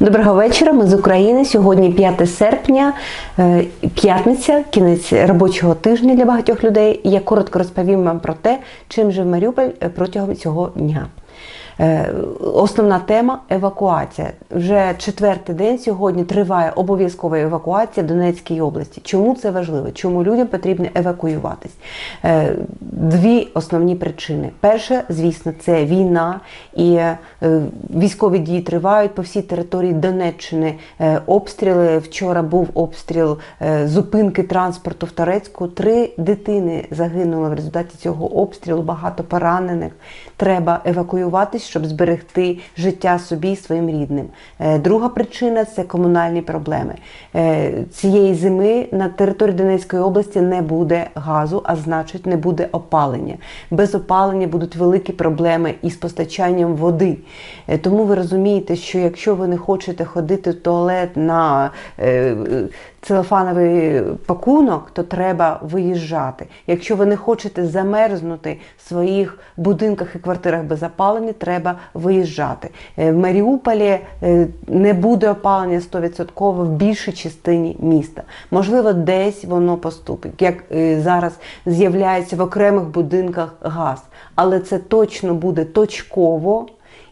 Доброго вечора. Ми з України. Сьогодні 5 серпня, е, п'ятниця, кінець робочого тижня для багатьох людей. Я коротко розповім вам про те, чим жив Маріуполь е, протягом цього дня. Е, Основна тема евакуація. Вже четвертий день сьогодні триває обов'язкова евакуація в Донецькій області. Чому це важливо? Чому людям потрібно евакуюватись? Е, Дві основні причини. Перше, звісно, це війна і е, військові дії тривають по всій території Донеччини. Обстріли вчора був обстріл зупинки транспорту в Торецьку. Три дитини загинули в результаті цього обстрілу. Багато поранених. Треба евакуюватись, щоб зберегти життя собі і своїм рідним. Е, Друга причина це комунальні проблеми. Е, Цієї зими на території Донецької області не буде газу, а значить не буде опалення. Без опалення будуть великі проблеми із постачанням води. Е, Тому ви розумієте, що якщо ви не хочете ходити в туалет на целофановий пакунок, то треба виїжджати. Якщо ви не хочете замерзнути в своїх будинках і квартирах без опалення, треба виїжджати. Е, В Маріуполі е, не буде опалення 100% в більшій частині міста. Можливо, десь воно поступить, як е, зараз з'являється в окремих будинках газ, але це точно буде точково.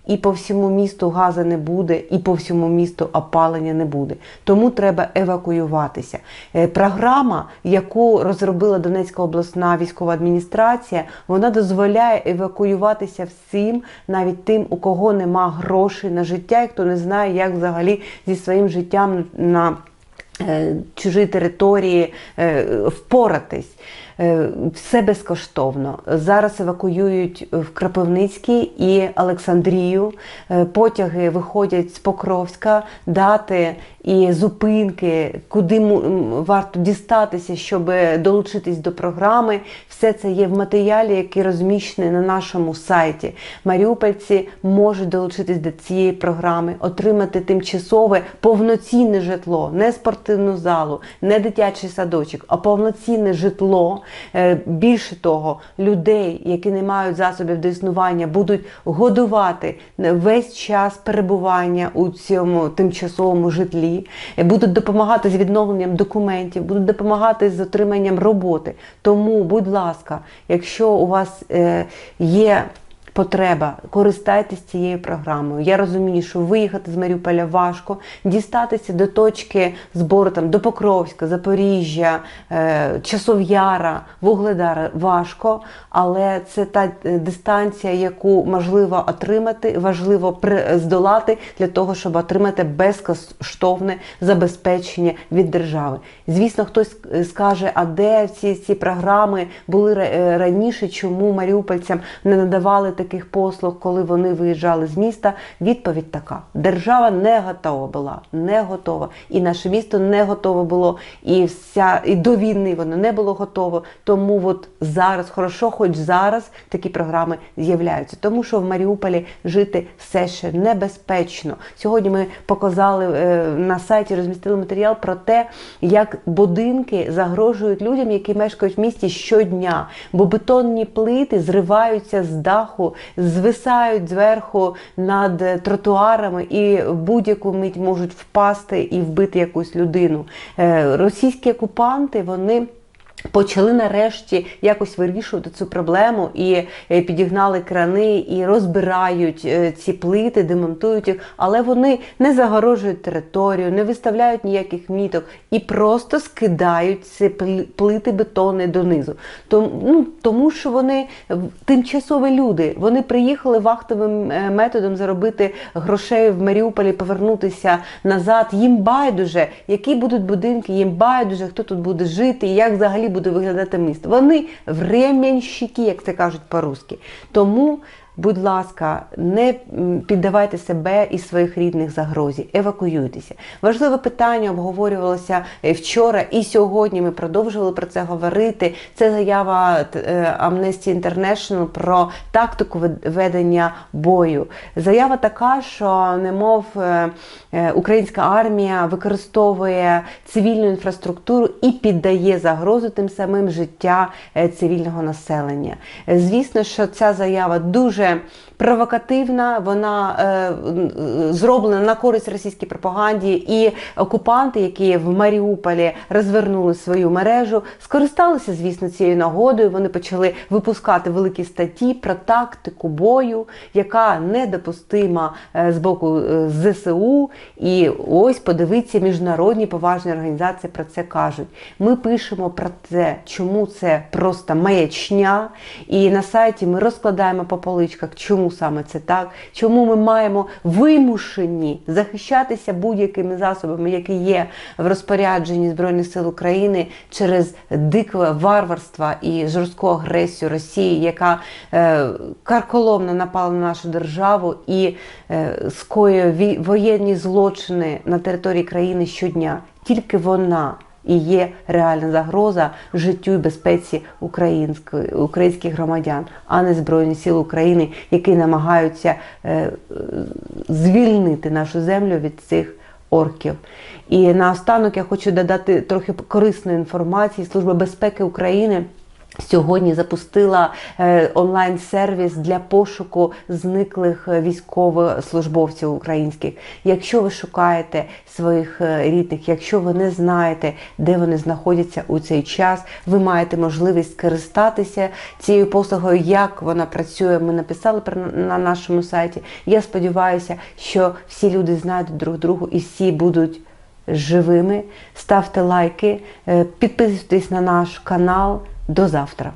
І по всьому місту газу не буде, і по всьому місту опалення не буде. Тому треба евакуюватися. Е, Програма, яку розробила Донецька обласна військова адміністрація, вона дозволяє евакуюватися всім, навіть тим, у кого нема грошей на життя, і хто не знає, як взагалі зі своїм життям на е, чужій території е, впоратись. Е, Все безкоштовно. Зараз евакуюють в Кропивницький і Олександрію. Потяги виходять з Покровська, дати і зупинки, куди варто дістатися, щоб долучитись до програми. Все це є в матеріалі, який розміщений на нашому сайті. Маріупольці можуть долучитись до цієї програми, отримати тимчасове повноцінне житло, не спортивну залу, не дитячий садочок, а повноцінне житло. Е, Більше того, людей, які не мають засобів до існування, будуть годувати весь час перебування у цьому тимчасовому житлі, е, будуть допомагати з відновленням документів, будуть допомагати з отриманням роботи. Тому, будь ласка, якщо у вас е, є потреба, користайтесь цією програмою. Я розумію, що виїхати з Маріуполя важко, дістатися до точки збору там до Покровська, Запоріжжя, е, Часов'яра, Вугледара важко, але це та е, дистанція, яку можливо отримати, важливо здолати для того, щоб отримати безкоштовне забезпечення від держави. Звісно, хтось е, скаже, а де ці, ці програми були раніше, чому маріупольцям не надавали таких послуг, коли вони виїжджали з міста? Відповідь така: держава не готова була, не готова, і наше місто не готове було, і вся і до війни воно не було готово. Тому от зараз, хорошо, хоч зараз такі програми з'являються, тому що в Маріуполі жити все ще небезпечно. Сьогодні ми показали е, на сайті, розмістили матеріал про те, як будинки загрожують людям, які мешкають в місті щодня, бо бетонні плити зриваються з даху, звисають зверху над тротуарами і будь-яку мить можуть впасти і вбити якусь людину. Е, Російські окупанти вони. Почали нарешті якось вирішувати цю проблему і е, підігнали крани і розбирають е, ці плити, демонтують їх, але вони не загорожують територію, не виставляють ніяких міток і просто скидають ці плити бетони донизу. Тому, ну, тому що вони тимчасові люди. Вони приїхали вахтовим е, методом заробити грошей в Маріуполі, повернутися назад. Їм байдуже, які будуть будинки, їм байдуже, хто тут буде жити і як взагалі буде виглядати місто. Вони временщики, як це кажуть по-русски. Тому. Будь ласка, не піддавайте себе і своїх рідних загрозі, евакуюйтеся. Важливе питання обговорювалося е, вчора і сьогодні. Ми продовжували про це говорити. Це заява е, Amnesty International про тактику ведення бою. Заява така, що немов е, українська армія використовує цивільну інфраструктуру і піддає загрозу тим самим життя цивільного населення. Звісно, що ця заява дуже 감. Провокативна, вона е, е, зроблена на користь російській пропаганді, і окупанти, які в Маріуполі розвернули свою мережу, скористалися, звісно, цією нагодою. Вони почали випускати великі статті про тактику бою, яка недопустима е, з боку е, ЗСУ. І ось подивіться, міжнародні поважні організації про це кажуть. Ми пишемо про це, чому це просто маячня. І на сайті ми розкладаємо по поличках, чому саме це так, чому ми маємо вимушені захищатися будь-якими засобами, які є в розпорядженні Збройних сил України через дике варварство і жорстку агресію Росії, яка е, карколомно напала на нашу державу і е, скоює воєнні злочини на території країни щодня. Тільки вона і є реальна загроза життю і безпеці українських громадян, а не збройні сили України, які намагаються е, звільнити нашу землю від цих орків. І наостанок я хочу додати трохи корисної інформації. Служба безпеки України. Сьогодні запустила е, онлайн-сервіс для пошуку зниклих е, військовослужбовців українських. Якщо ви шукаєте своїх е, рідних, якщо ви не знаєте, де вони знаходяться у цей час, ви маєте можливість скористатися цією послугою, як вона працює. Ми написали на нашому сайті. Я сподіваюся, що всі люди знайдуть друг другу і всі будуть живими. Ставте лайки, підписуйтесь на наш канал. До завтра.